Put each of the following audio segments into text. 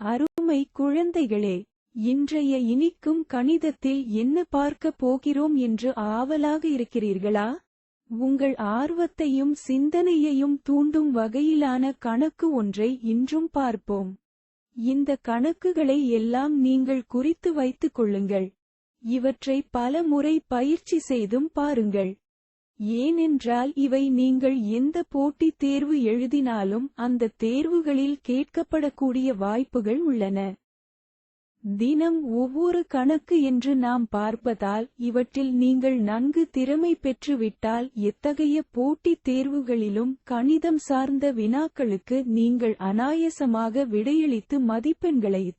அருமை குழந்தைகளே இன்றைய இனிக்கும் கணிதத்தில் என்ன பார்க்கப் போகிறோம் என்று ஆவலாக இருக்கிறீர்களா? உங்கள் ஆர்வத்தையும் சிந்தனையையும் தூண்டும் வகையிலான கணக்கு ஒன்றை இன்றும் பார்ப்போம். இந்த கணக்குகளை எல்லாம் நீங்கள் குறித்து வைத்துக் கொள்ளுங்கள். இவற்றை பல முறை பயிற்சி செய்தும் பாருங்கள். ஏனென்றால் இவை நீங்கள் எந்த போட்டித் தேர்வு எழுதினாலும் அந்த தேர்வுகளில் கேட்கப்படக்கூடிய வாய்ப்புகள் உள்ளன. தினம் ஒவ்வொரு கணக்கு என்று நாம் பார்ப்பதால் இவற்றில் நீங்கள் நன்கு திறமை பெற்றுவிட்டால் எத்தகைய போட்டித் தேர்வுகளிலும் கணிதம் சார்ந்த வினாக்களுக்கு நீங்கள் அனாயசமாக விடையளித்து மதிப்பெண்களை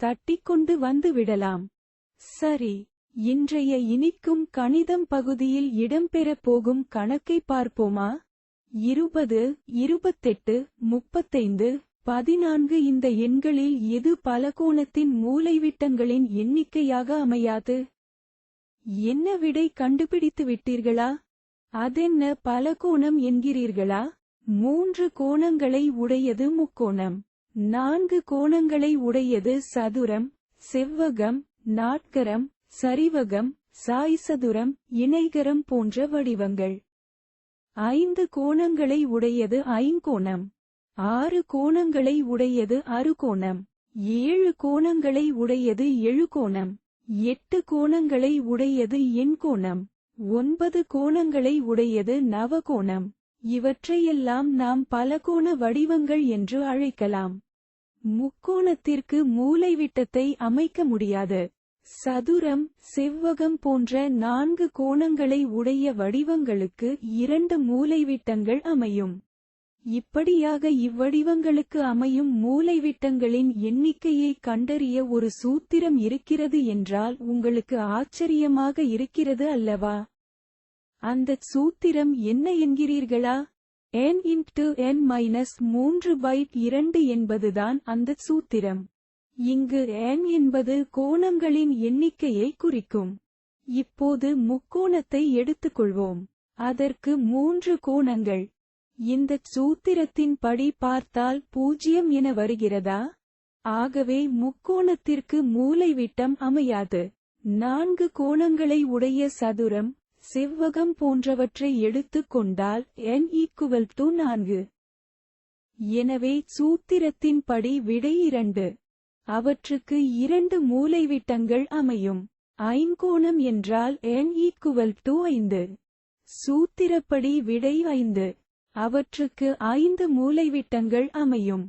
தட்டிக்கொண்டு வந்து விடலாம். சரி. இன்றைய இனிக்கும் கணிதம் பகுதியில் இடம்பெறப் போகும் கணக்கை பார்ப்போமா? இருபது இருபத்தெட்டு முப்பத்தைந்து பதினான்கு இந்த எண்களில் எது பலகோணத்தின் மூலைவிட்டங்களின் எண்ணிக்கையாக அமையாது? என்ன விடை கண்டுபிடித்து விட்டீர்களா? அதென்ன பலகோணம் என்கிறீர்களா? மூன்று கோணங்களை உடையது முக்கோணம் நான்கு கோணங்களை உடையது சதுரம் செவ்வகம் நாட்கரம் சரிவகம் சாய்சதுரம் இணைகரம் போன்ற வடிவங்கள். ஐந்து கோணங்களை உடையது ஐங்கோணம். ஆறு கோணங்களை உடையது அறுகோணம். ஏழு கோணங்களை உடையது எழுகோணம். எட்டு கோணங்களை உடையது எண்கோணம். ஒன்பது கோணங்களை உடையது நவகோணம். இவற்றையெல்லாம் நாம் பலகோண வடிவங்கள் என்று அழைக்கலாம். முக்கோணத்திற்கு மூலைவிட்டத்தை அமைக்க முடியாது. சதுரம் செவ்வகம் போன்ற நான்கு கோணங்களை உடைய வடிவங்களுக்கு இரண்டு மூலைவிட்டங்கள் அமையும். இப்படியாக இவ்வடிவங்களுக்கு அமையும் மூலைவிட்டங்களின் எண்ணிக்கையை கண்டறிய ஒரு சூத்திரம் இருக்கிறது என்றால் உங்களுக்கு ஆச்சரியமாக இருக்கிறது அல்லவா? அந்தச் சூத்திரம் என்ன என்கிறீர்களா? n இன்டு n மைனஸ் மூன்று பைட் இரண்டு என்பதுதான் அந்தச் சூத்திரம். இங்கு ஏன் என்பது கோணங்களின் எண்ணிக்கையை குறிக்கும். இப்போது முக்கோணத்தை எடுத்துக்கொள்வோம். அதற்கு மூன்று கோணங்கள். இந்தச் சூத்திரத்தின் படி பார்த்தால் பூஜ்யம் என வருகிறதா? ஆகவே முக்கோணத்திற்கு மூலைவிட்டம் அமையாது. நான்கு கோணங்களை உடைய சதுரம் செவ்வகம் போன்றவற்றை எடுத்துக் கொண்டால் என் ஈக்குவல் டு நான்கு. எனவே சூத்திரத்தின் படி விடை இரண்டு. அவற்றுக்கு இரண்டு மூலைவிட்டங்கள் அமையும். ஐங்கோணம் என்றால் எண் ஈக்குவல் டு ஐந்து. சூத்திரப்படி விடை ஐந்து. அவற்றுக்கு ஐந்து மூலைவிட்டங்கள் அமையும்.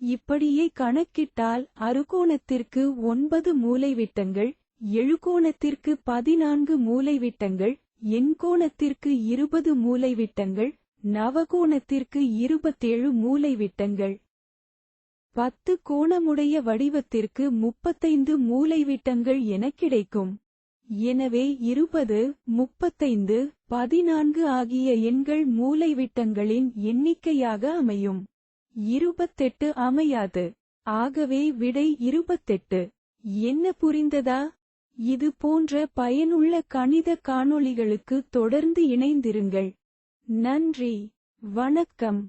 இப்படியே கணக்கிட்டால் அறுகோணத்திற்கு ஒன்பது மூலைவிட்டங்கள் எழுகோணத்திற்கு பதினான்கு மூலைவிட்டங்கள் எண்கோணத்திற்கு இருபது மூலைவிட்டங்கள் நவகோணத்திற்கு இருபத்தேழு மூலைவிட்டங்கள். பத்து கோணமுடைய வடிவத்திற்கு முப்பத்தைந்து மூலைவிட்டங்கள் என கிடைக்கும். எனவே இருபது முப்பத்தைந்து பதினான்கு ஆகிய எண்கள் மூலைவிட்டங்களின் எண்ணிக்கையாக அமையும். இருபத்தெட்டு அமையாது. ஆகவே விடை இருபத்தெட்டு. என்ன புரிந்ததா? இது போன்ற பயனுள்ள கணித காணொளிகளுக்கு தொடர்ந்து இணைந்திருங்கள். நன்றி. வணக்கம்.